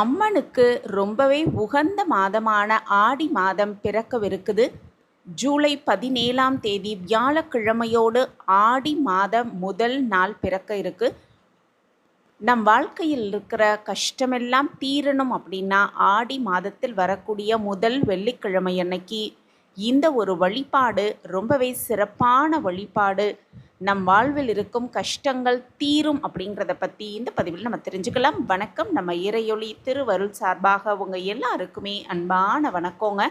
அம்மனுக்கு ரொம்பவே உகந்த மாதமான ஆடி மாதம் பிறக்கவிருக்குது. ஜூலை பதினேழாம் தேதி வியாழக்கிழமையோடு ஆடி மாதம் முதல் நாள் பிறக்க இருக்கு. நம் வாழ்க்கையில் இருக்கிற கஷ்டமெல்லாம் தீரணும் அப்படின்னா ஆடி மாதத்தில் வரக்கூடிய முதல் வெள்ளிக்கிழமை அன்னைக்கு இந்த ஒரு வழிபாடு ரொம்பவே சிறப்பான வழிபாடு. நம் வாழ்வில் இருக்கும் கஷ்டங்கள் தீரும் அப்படிங்கிறத பற்றி இந்த பதிவில் நம்ம தெரிஞ்சுக்கலாம். வணக்கம். நம்ம இறையொளி திருவருள் சார்பாக உங்கள் எல்லாருக்குமே அன்பான வணக்கங்க.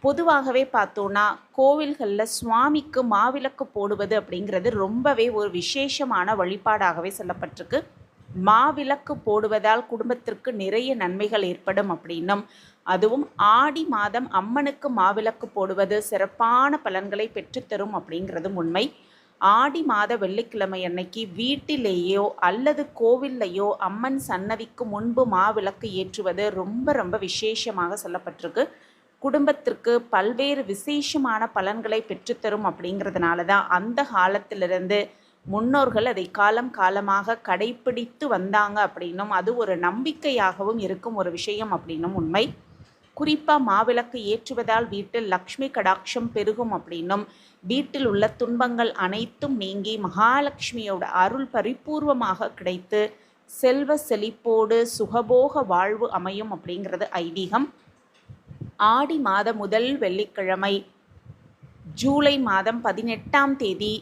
பொதுவாகவே பார்த்தோன்னா கோவில்களில் சுவாமிக்கு மாவிளக்கு போடுவது அப்படிங்கிறது ரொம்பவே ஒரு விசேஷமான வழிபாடாகவே சொல்லப்பட்டிருக்கு. மாவிளக்கு போடுவதால் குடும்பத்திற்கு நிறைய நன்மைகள் ஏற்படும் அப்படின்னும். அதுவும் ஆடி மாதம் அம்மனுக்கு மாவிளக்கு போடுவது சிறப்பான பலன்களை பெற்றுத்தரும் அப்படிங்கிறதும் உண்மை. ஆடி மாத வெள்ளிக்கிழமை அன்னைக்கு வீட்டிலேயோ அல்லது கோவில்லையோ அம்மன் சன்னதிக்கு முன்பு மாவிளக்கு ஏற்றுவது ரொம்ப ரொம்ப விசேஷமாக சொல்லப்பட்டிருக்கு. குடும்பத்திற்கு பல்வேறு விசேஷமான பலன்களை பெற்றுத்தரும் அப்படிங்கிறதுனால தான் அந்த காலத்திலிருந்து முன்னோர்கள் அதை காலம் காலமாக கடைப்பிடித்து வந்தாங்க அப்படின்னும் அது ஒரு நம்பிக்கையாகவும் இருக்கும் ஒரு விஷயம் அப்படின்னும் உண்மை. குறிப்பாக மாவிளக்கு ஏற்றுவதால் வீட்டில் லக்ஷ்மி கடாட்சம் பெருகும் அப்படின்னும் வீட்டில் உள்ள துன்பங்கள் அனைத்தும் நீங்கி மகாலட்சுமியோட அருள் பரிபூர்வமாக கிடைத்து செல்வ செழிப்போடு சுகபோக வாழ்வு அமையும் அப்படிங்கிறது ஐதீகம். ஆடி மாத முதல் வெள்ளிக்கிழமை ஜூலை மாதம் பதினெட்டாம் தேதி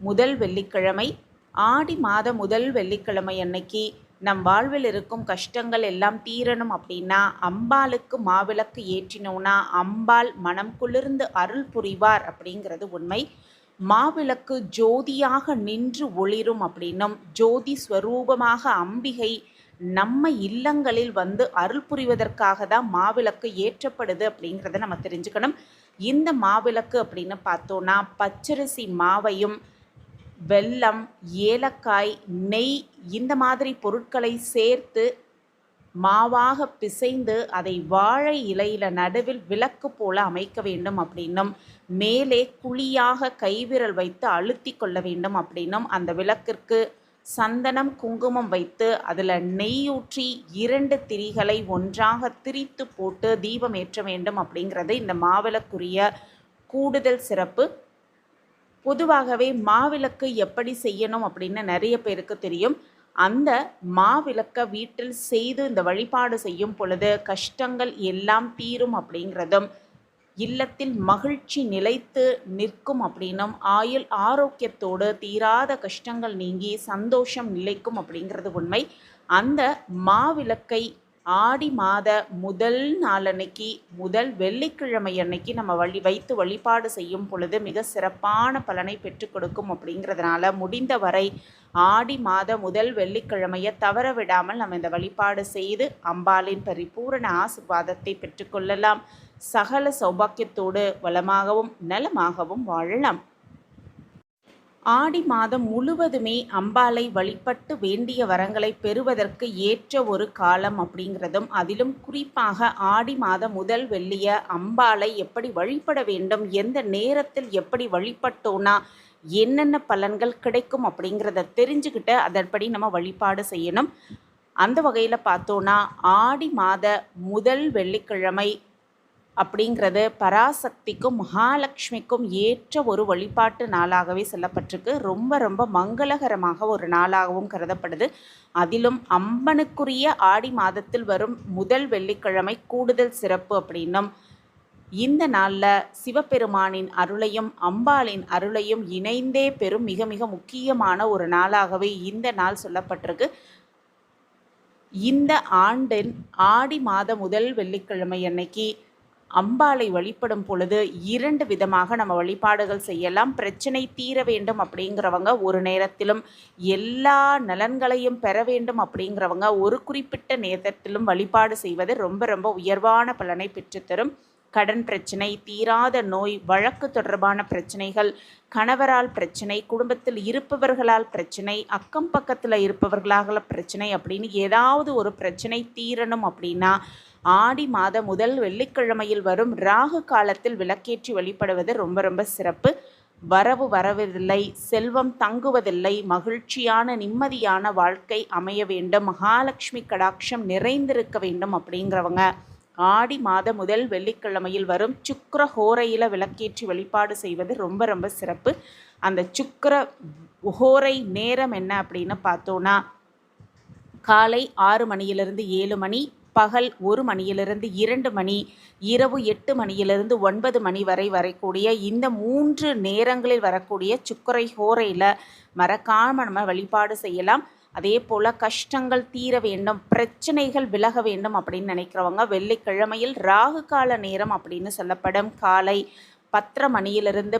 முதல் வெள்ளிக்கிழமை ஆடி மாத முதல் வெள்ளிக்கிழமை அன்னைக்கு நம் வாழ்வில் இருக்கும் கஷ்டங்கள் எல்லாம் தீரணும் அப்படின்னா அம்பாளுக்கு மாவிளக்கு ஏற்றினோன்னா அம்பாள் மனம் குளிர்ந்து அருள் புரிவார் அப்படிங்கிறது உண்மை. மாவிளக்கு ஜோதியாக நின்று ஒளிரும் அப்படின்னும் ஜோதி ஸ்வரூபமாக அம்பிகை நம்ம இல்லங்களில் வந்து அருள் புரிவதற்காக தான் மாவிளக்கு ஏற்றப்படுது அப்படிங்கிறத நம்ம தெரிஞ்சுக்கணும். இந்த மாவிளக்கு அப்படின்னு பார்த்தோன்னா பச்சரிசி மாவையும் வெல்லம் ஏலக்காய் நெய் இந்த மாதிரி பொருட்களை சேர்த்து மாவாக பிசைந்து அதை வாழை இலையில நடுவில் விளக்கு போல அமைக்க வேண்டும் அப்படின்னும் மேலே குழியாக கைவிரல் வைத்து அழுத்தி கொள்ள வேண்டும் அப்படின்னும் அந்த விளக்கிற்கு சந்தனம் குங்குமம் வைத்து அதில் நெய்யூற்றி இரண்டு திரிகளை ஒன்றாக திரித்து போட்டு தீபம் ஏற்ற வேண்டும் அப்படிங்கிறது இந்த மாவிளக்குரிய கூடுதல் சிறப்பு. பொதுவாகவே மாவிளக்கு எப்படி செய்யணும் அப்படின்னு நிறைய பேருக்கு தெரியும். அந்த மாவிளக்கை வீட்டில் செய்து இந்த வழிபாடு செய்யும் பொழுது கஷ்டங்கள் எல்லாம் தீரும் அப்படிங்கிறதும் இல்லத்தில் மகிழ்ச்சி நிலைத்து நிற்கும் அப்படின்னும் ஆயுள் ஆரோக்கியத்தோடு தீராத கஷ்டங்கள் நீங்கி சந்தோஷம் நிலைக்கும் அப்படிங்கிறது உண்மை. அந்த மாவிளக்கை ஆடி மாத முதல் நாளன்னைக்கு முதல் வெள்ளிக்கிழமை அன்னைக்கு நம்ம வழி வைத்து வழிபாடு செய்யும் பொழுது மிக சிறப்பான பலனை பெற்றுக் கொடுக்கும் அப்படிங்கிறதுனால முடிந்தவரை ஆடி மாத முதல் வெள்ளிக்கிழமையை தவற விடாமல் நம்ம இந்த வழிபாடு செய்து அம்பாளின் பரிபூரண ஆசிர்வாதத்தை பெற்றுக்கொள்ளலாம் சகல சௌபாக்கியத்தோடு வளமாகவும் நலமாகவும் வாழலாம். ஆடி மாதம் முழுவதுமே அம்பாளை வழிபட்டு வேண்டிய வரங்களை பெறுவதற்கு ஏற்ற ஒரு காலம் அப்படிங்கிறதும் அதிலும் குறிப்பாக ஆடி மாதம் முதல் வெள்ளிய அம்பாளை எப்படி வழிபட வேண்டும் எந்த நேரத்தில் எப்படி வழிபட்டோன்னா என்னென்ன பலன்கள் கிடைக்கும் அப்படிங்கிறத தெரிஞ்சுக்கிட்டு அதன்படி நம்ம வழிபாடு செய்யணும். அந்த வகையில் பார்த்தோன்னா ஆடி மாத முதல் வெள்ளிக்கிழமை அப்படிங்கிறது பராசக்திக்கும் மகாலட்சுமிக்கும் ஏற்ற ஒரு வழிபாட்டு நாளாகவே சொல்லப்பட்டிருக்கு. ரொம்ப ரொம்ப மங்களகரமாக ஒரு நாளாகவும் கருதப்படுது. அதிலும் அம்பனுக்குரிய ஆடி மாதத்தில் வரும் முதல் வெள்ளிக்கிழமை கூடுதல் சிறப்பு அப்படின்னும் இந்த நாளில் சிவபெருமானின் அருளையும் அம்பாளின் அருளையும் இணைந்தே பெறும் மிக மிக முக்கியமான ஒரு நாளாகவே இந்த நாள் சொல்லப்பட்டிருக்கு. இந்த ஆண்டின் ஆடி மாத முதல் வெள்ளிக்கிழமை அன்னைக்கு அம்பாளை வழிபடும் பொழுது இரண்டு விதமாக நம்ம வழிபாடுகள் செய்யலாம். பிரச்சனை தீர வேண்டும் அப்படிங்கிறவங்க ஒரு நேரத்திலும் எல்லா நலன்களையும் பெற வேண்டும் அப்படிங்கிறவங்க ஒரு குறிப்பிட்ட நேரத்திலும் வழிபாடு செய்வது ரொம்ப ரொம்ப உயர்வான பலனை பெற்றுத்தரும் கடன் பிரச்சனை தீராத நோய் வழக்கு தொடர்பான பிரச்சனைகள் கணவரால் பிரச்சனை குடும்பத்தில் இருப்பவர்களால் பிரச்சனை அக்கம் பக்கத்தில் இருப்பவர்களாக பிரச்சனை அப்படின்னு ஏதாவது ஒரு பிரச்சனை தீரணும் அப்படின்னா ஆடி மாத முதல் வெள்ளிக்கிழமையில் வரும் ராகு காலத்தில் விளக்கேற்றி வழிபடுவது ரொம்ப ரொம்ப சிறப்பு. வரவு வரவதில்லை செல்வம் தங்குவதில்லை மகிழ்ச்சியான நிம்மதியான வாழ்க்கை அமைய வேண்டும் மகாலட்சுமி கடாட்சம் நிறைந்திருக்க வேண்டும் அப்படிங்கிறவங்க. ஆடி மாத முதல் வெள்ளிக்கிழமையில் வரும் சுக்கர ஹோரையில் விளக்கேற்றி வழிபாடு செய்வது ரொம்ப ரொம்ப சிறப்பு. அந்த சுக்கர ஹோரை நேரம் என்ன அப்படின்னு பார்த்தோன்னா காலை ஆறு மணியிலிருந்து ஏழு மணி பகல் ஒரு மணியிலிருந்து இரண்டு மணி இரவு எட்டு மணியிலிருந்து ஒன்பது மணி வரை வரக்கூடிய இந்த மூன்று நேரங்களில் வரக்கூடிய சுக்கரை ஹோரையில் மறக்காமல் நம்ம வழிபாடு செய்யலாம். அதே போல் கஷ்டங்கள் தீர வேண்டும் பிரச்சனைகள் விலக வேண்டும் அப்படின்னு நினைக்கிறவங்க வெள்ளிக்கிழமையில் ராகு கால நேரம் அப்படின்னு சொல்லப்படும். காலை பத்தரை மணியிலிருந்து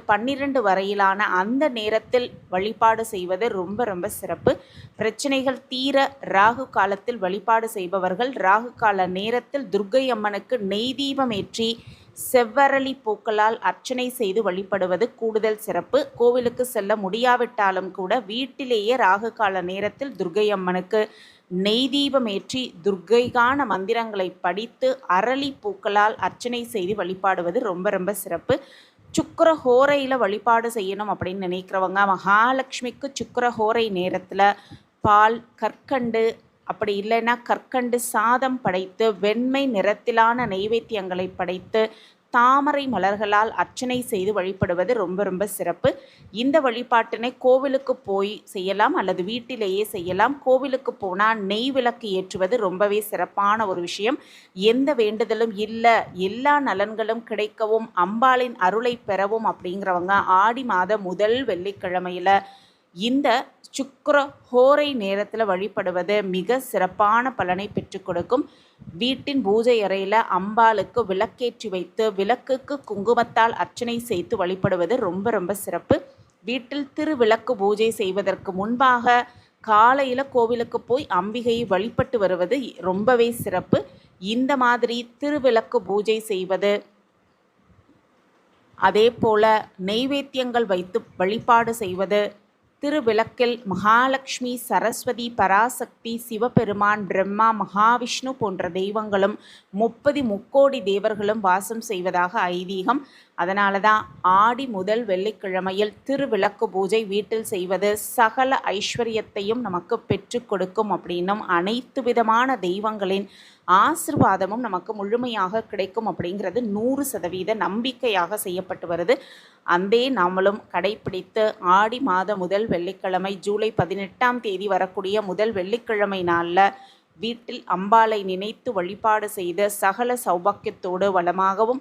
வரையிலான அந்த நேரத்தில் வழிபாடு செய்வது ரொம்ப ரொம்ப சிறப்பு. பிரச்சனைகள் தீர ராகு காலத்தில் வழிபாடு செய்பவர்கள் ராகு கால நேரத்தில் துர்க்கை அம்மனுக்கு நெய் தீபம் ஏற்றி செவ்வரளி பூக்களால் அர்ச்சனை செய்து வழிபடுவது கூடுதல் சிறப்பு. கோவிலுக்கு செல்ல முடியாவிட்டாலும் கூட வீட்டிலேயே ராகு கால நேரத்தில் துர்கை அம்மனுக்கு நெய் தீபமேற்றி துர்கைகான மந்திரங்களை படித்து அரளி பூக்களால் அர்ச்சனை செய்து வழிபாடுவது ரொம்ப ரொம்ப சிறப்பு. சுக்கர ஹோரையில் வழிபாடு செய்யணும் அப்படின்னு நினைக்கிறவங்க மகாலட்சுமிக்கு சுக்கர ஹோரை நேரத்தில் பால் கற்கண்டு அப்படி இல்லைன்னா கற்கண்டு சாதம் படைத்து வெண்மை நிறத்திலான நைவேத்தியங்களை படைத்து தாமரை மலர்களால் அர்ச்சனை செய்து வழிபடுவது ரொம்ப ரொம்ப சிறப்பு. இந்த வழிபாட்டினை கோவிலுக்கு போய் செய்யலாம் அல்லது வீட்டிலேயே செய்யலாம். கோவிலுக்கு போனால் நெய் விளக்கு ஏற்றுவது ரொம்பவே சிறப்பான ஒரு விஷயம். எந்த வேண்டுதலும் இல்லை எல்லா நலன்களும் கிடைக்கவும் அம்பாளின் அருளை பெறவும் அப்படிங்கிறவங்க ஆடி மாத முதல் வெள்ளிக்கிழமையில் இந்த சுக்கர ஹோரை நேரத்தில் வழிபடுவது மிக சிறப்பான பலனை பெற்றுக் கொடுக்கும். வீட்டின் பூஜை அறையில் அம்பாளுக்கு விளக்கேற்றி வைத்து விளக்குக்கு குங்குமத்தால் அர்ச்சனை செய்து வழிபடுவது ரொம்ப ரொம்ப சிறப்பு. வீட்டில் திருவிளக்கு பூஜை செய்வதற்கு முன்பாக காலையில் கோவிலுக்கு போய் அம்பிகையை வழிபட்டு வருவது ரொம்பவே சிறப்பு. இந்த மாதிரி திருவிளக்கு பூஜை செய்வது அதே போல நெய்வேத்தியங்கள் வைத்து வழிபாடு செய்வது திருவிளக்கில் மகாலட்சுமி சரஸ்வதி பராசக்தி சிவபெருமான் பிரம்மா மகாவிஷ்ணு போன்ற தெய்வங்களும் முப்பதி முக்கோடி தேவர்களும் வாசம் செய்வதாக ஐதீகம் அதனால தான் ஆடி முதல் வெள்ளிக்கிழமையில் திருவிளக்கு பூஜை வீட்டில் செய்வது சகல ஐஸ்வர்யத்தையும் நமக்கு பெற்று கொடுக்கும் அப்படின்னும் அனைத்து விதமான தெய்வங்களின் ஆசிர்வாதமும் நமக்கு முழுமையாக கிடைக்கும் அப்படிங்கிறது நூறு சதவீத நம்பிக்கையாக செய்யப்பட்டு வருது. அந்தே நாமளும் கடைபிடித்து ஆடி மாத முதல் வெள்ளிக்கிழமை ஜூலை பதினெட்டாம் தேதி வரக்கூடிய முதல் வெள்ளிக்கிழமை நாளில் வீட்டில் அம்பாளை நினைத்து வழிபாடு செய்து சகல சௌபாக்கியத்தோடு வளமாகவும்